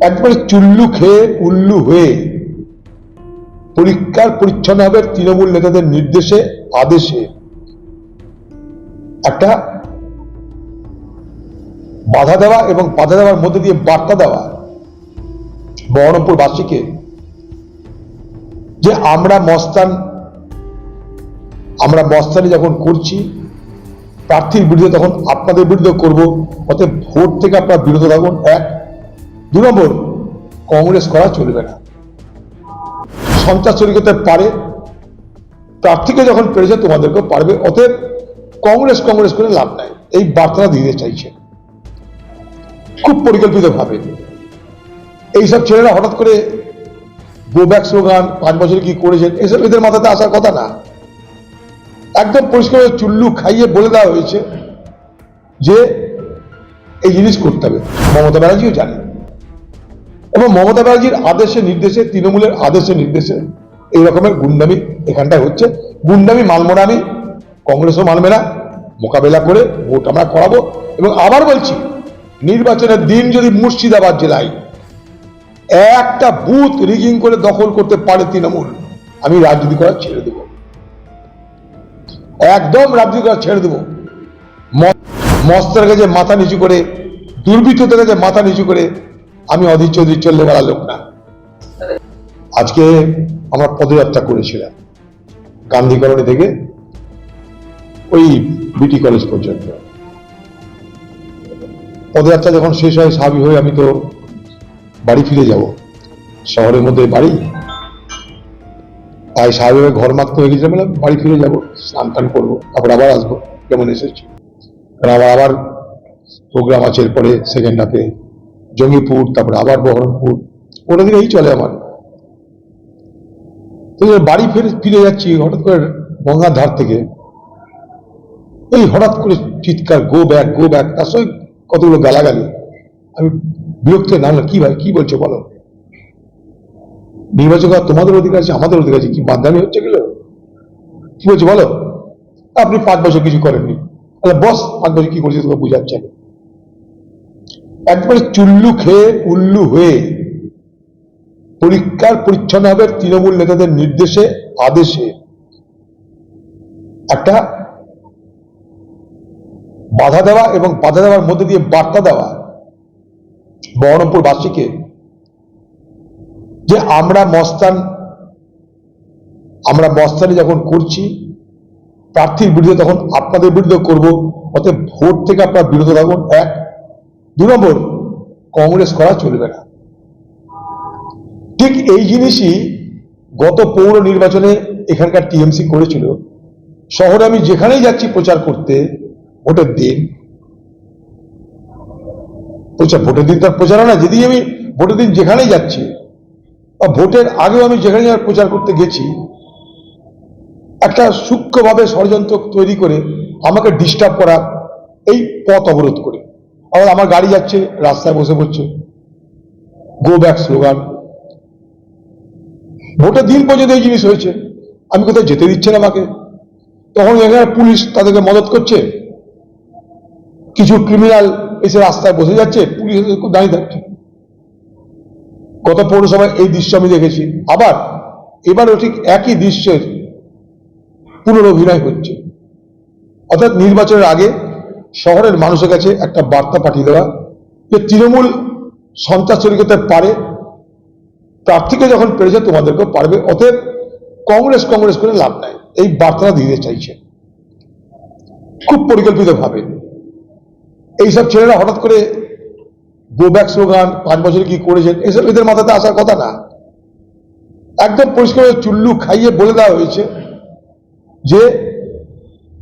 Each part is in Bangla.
একবারে চুল্লু খেয়ে উল্লু হয়ে পরিষ্কার পরিচ্ছন্নভাবে তৃণমূল নেতাদের নির্দেশে, আদেশে। একটা বাধা দেওয়া এবং বাধা দেওয়ার মধ্যে দিয়ে বার্তা দেওয়া বহরমপুরবাসীকে যে আমরা মস্তান, আমরা মস্তানি যখন করছি, প্রার্থীর বিরুদ্ধে তখন আপনাদের বিরুদ্ধে করব, অতএব ভোট থেকে আপনারা বিরত থাকুন। এক দু নম্বর, কংগ্রেস করা চলবে না। সন্ত্রাস তৈরি করতে পারে, প্রার্থীকে যখন পেরেছে তোমাদেরকেও পারবে, অতএব কংগ্রেস কংগ্রেস করে লাভ নাই। এই বার্তাটা দিতে চাইছে। খুব পরিকল্পিতভাবে। এইসব ছেলেরা হঠাৎ করে গো ব্যাক স্লোগান, পাঁচ বছরে কি করেছেন, এসব এদের মাথাতে আসার কথা না। একদম পরিষ্কার করে চুল্লু খাইয়ে বলে দেওয়া হয়েছে যে এই জিনিস করতে হবে। মমতা ব্যানার্জিও জানে এবং মমতা ব্যানার্জির আদেশে নির্দেশে, তৃণমূলের আদেশে নির্দেশে এই রকমের গুন্ডামি এখানটায় হচ্ছে। গুন্ডামি আমি কংগ্রেসও মানবে না। মোকাবেলা করে ভোট আমরা করাবো। এবং আবার বলছি, নির্বাচনের দিন যদি মুর্শিদাবাদ জেলায় একটা বুথ রিগিং করে দখল করতে পারে তৃণমূল, আমি রাজনীতি করা ছেড়ে দেব। একদম রাজনীতি করা ছেড়ে দেব। মস্তার কাছে মাথা নিচু করে, দুর্বৃত্তদের কাছে মাথা নিচু করে আমি অধীর চৌধুরী চললে বেড়া লোক না। আজকে আমরা পদযাত্রা করেছিলাম গান্ধী কলোনি থেকে ওই বিটি কলেজ পর্যন্ত। পদযাত্রা যখন শেষ হয়, স্বাভাবিক হয়ে আমি তো বাড়ি ফিরে যাব। শহরের মধ্যে বাড়ি। তাই স্বাভাবিক ঘর মাখতে হয়ে গেছে, বললাম, বাড়ি ফিরে যাব, স্নান টান করব, তারপর আবার আসব, কেমন এসেছি। কারণ আবার আবার প্রোগ্রাম আছে এরপরে সেকেন্ড হাফে জঙ্গিপুর, তারপরে আবার বহরমপুর। ওটা দিন এই চলে আমার। তো বাড়ি ফিরে ফিরে যাচ্ছি হঠাৎ করে গঙ্গার ধার থেকে। এই হঠাৎ করে চিৎকার গো ব্যাক গো ব্যাক তার সঙ্গে কতগুলো গালাগালি। আমি বিরক্ত না কি ভাই, কি বলছো, বলো। নির্বাচন করা তোমাদের অধিকার আছে, আমাদের অধিকার আছে, কি বাদামি হচ্ছে গেলো কি বলছো, বলো? আপনি পাঁচ বছর কিছু করেননি। তাহলে বস, পাঁচ বছর কি করছে, তোকে বুঝাচ্ছে আমি। একবারে চুল্লু খেয়ে উল্লু হয়ে পরিষ্কার পরিচ্ছন্নভাবে তৃণমূল নেতাদের নির্দেশে, আদেশে। একটা বাধা দেওয়া এবং বাধা দেওয়ার মধ্যে দিয়ে বার্তা দেওয়া বহরমপুরবাসীকে যে আমরা মস্তান, আমরা মস্তানি যখন করছি, প্রার্থীর বিরুদ্ধে তখন আপনাদের বিরুদ্ধে করব, অতএব ভোট থেকে আপনারা বিরত থাকুন। এক দু নম্বর, কংগ্রেস করা চলবে না। ঠিক এই জিনিসই গত পৌর নির্বাচনে এখানকার টিএমসি করেছিল। শহরে আমি যেখানেই যাচ্ছি প্রচার করতে, ভোটের দিন। প্রচার ভোটের দিন তার প্রচারণা যেদিন আমি ভোটের দিন যেখানেই যাচ্ছি, বা ভোটের আগেও আমি যেখানে প্রচার করতে গেছি, একটা সূক্ষ্মভাবে ষড়যন্ত্র তৈরি করে আমাকে ডিস্টার্ব করা এই পথ অবরোধ করে। আবার আমার গাড়ি যাচ্ছে, রাস্তায় বসে পড়ছে। গো ব্যাক স্লোগান ভোটের দিন পর্যন্ত এই জিনিস হয়েছে। আমি কোথায় যেতে দিচ্ছে না আমাকে? তখন এখানে পুলিশ তাদেরকে মদত করছে। কিছু ক্রিমিনাল এসে রাস্তায় বসে যাচ্ছে, পুলিশ দাঁড়িয়ে থাকছে। গত পৌরসভায় এই দৃশ্য আমি দেখেছি। আবার, এবারও ঠিক একই দৃশ্যের পুনরঅভিনয় হচ্ছে। অর্থাৎ নির্বাচনের আগে শহরের মানুষের কাছে একটা বার্তা পাঠিয়ে দেওয়া যে তৃণমূল সন্ত্রাস তৈরি পারে প্রার্থীকে যখন পেরেছে তোমাদেরকেও পারবে, অতএব কংগ্রেস কংগ্রেস করে লাভ নাই। এই বার্তাটা দিতে চাইছে। খুব পরিকল্পিতভাবে। এইসব ছেলেরা হঠাৎ করে গো ব্যাক স্লোগান, পাঁচ বছরে কি করেছেন, এসব এদের মাথাতে আসার কথা না। একদম পরিষ্কার করে চুল্লু খাইয়ে বলে দেওয়া হয়েছে যে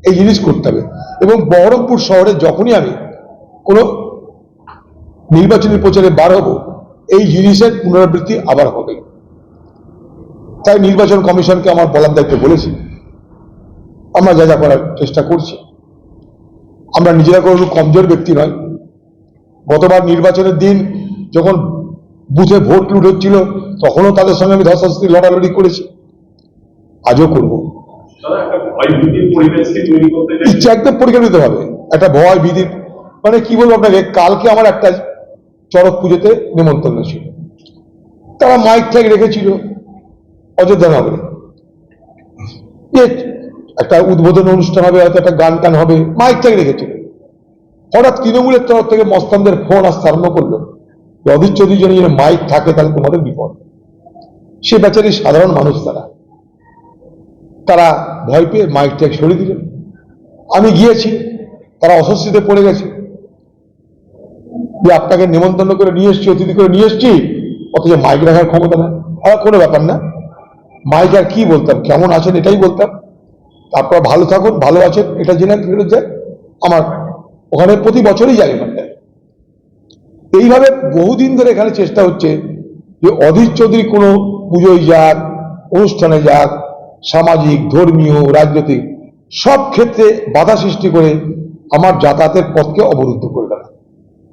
এই জিনিস করতে হবে। এবং বহরমপুর শহরে যখনই আমি কোনো নির্বাচনী প্রচারে বার হব, এই জিনিসের পুনরাবৃত্তি আবার হবে। তাই নির্বাচন কমিশনকে আমার বলার দায়িত্ব বলেছি। আমরা যা যা করার চেষ্টা করছি। আমরা নিজেরা কোনো কমজোর ব্যক্তি নয়। গতবার নির্বাচনের দিন যখন বুথে ভোট লুট হচ্ছিল, তখনও তাদের সঙ্গে আমি ধস্তাধস্তি, লড়ালড়ি করেছি। আজও করব। ইচ্ছা একদম পরিকল্পিত হবে। একটা ভয় ভীতি মানে কি বলব আপনাকে, কালকে আমার একটা চড়ক পুজোতে নেমন্তন্ন ছিল। তারা মাইক ঠেক রেখেছিল। অযোধ্যা নগরে। একটা উদ্বোধন অনুষ্ঠান হবে, হয়তো একটা গান টান হবে, মাইক ঠেক রেখেছিল। হঠাৎ তৃণমূলের তরফ থেকে মস্তানদের ফোন আসতে আরম্ভ করল অধীর চৌধুরী যেন মাইক থাকে, তাহলে তোমাদের বিপদ। সে বেচারি সাধারণ মানুষ তারা। তারা ভয় পেয়ে মাইক ট্যাগ সরিয়ে দিলেন। আমি গিয়েছি, তারা অস্বস্তিতে পড়ে গেছে। যে আপনাকে নিমন্ত্রণ করে নিয়ে এসছি, অতিথি করে নিয়ে এসছি, অথচ মাইক রাখার ক্ষমতা না আর কোনো ব্যাপার না। মাইক আর কি বলতাম, কেমন আছেন এটাই বলতাম। তারপর ভালো থাকুন, ভালো আছেন, এটা জেনে ফেরত যায় আমার ওখানে প্রতি বছরই যায় এখানটায় এইভাবে বহুদিন ধরে এখানে চেষ্টা হচ্ছে যে অধীর চৌধুরী কোনো পুজোয় যাক, অনুষ্ঠানে যাক সামাজিক, ধর্মীয়, রাজনৈতিক সব ক্ষেত্রে বাধা সৃষ্টি করে আমার যাতায়াতের পথকে অবরুদ্ধ করে দেয়।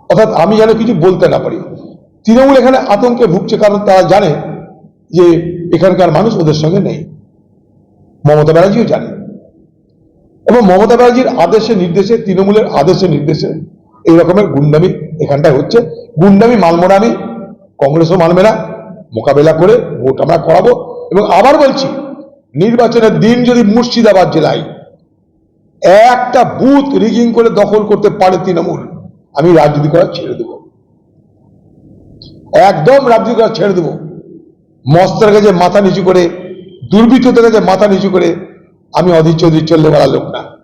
অর্থাৎ আমি যেন কিছু বলতে না পারি। তৃণমূল এখানে আতঙ্কে ভুগছে কারণ তারা জানে যে এখানকার মানুষ ওদের সঙ্গে নেই। মমতা ব্যানার্জিও জানে। এবং মমতা ব্যানার্জির আদেশে, নির্দেশে, তৃণমূলের আদেশে, নির্দেশে এই রকমের গুন্ডামি এখানটায় হচ্ছে। গুন্ডামি মালমোড়ামি কংগ্রেসও মানবে না। মোকাবেলা করে ভোট আমরা করাবো। এবং আবার বলছি নির্বাচনের দিন যদি মুর্শিদাবাদ জেলায় একটা বুথ রিগিং করে দখল করতে পারে তৃণমূল, আমি রাজনীতি করা ছেড়ে দেব। একদম রাজনীতি করা ছেড়ে দেব। মস্তার কাছে মাথা নিচু করে, দুর্বৃত্তদের কাছে মাথা নিচু করে, আমি অধীর চৌধুরী চললে বলা লোক না।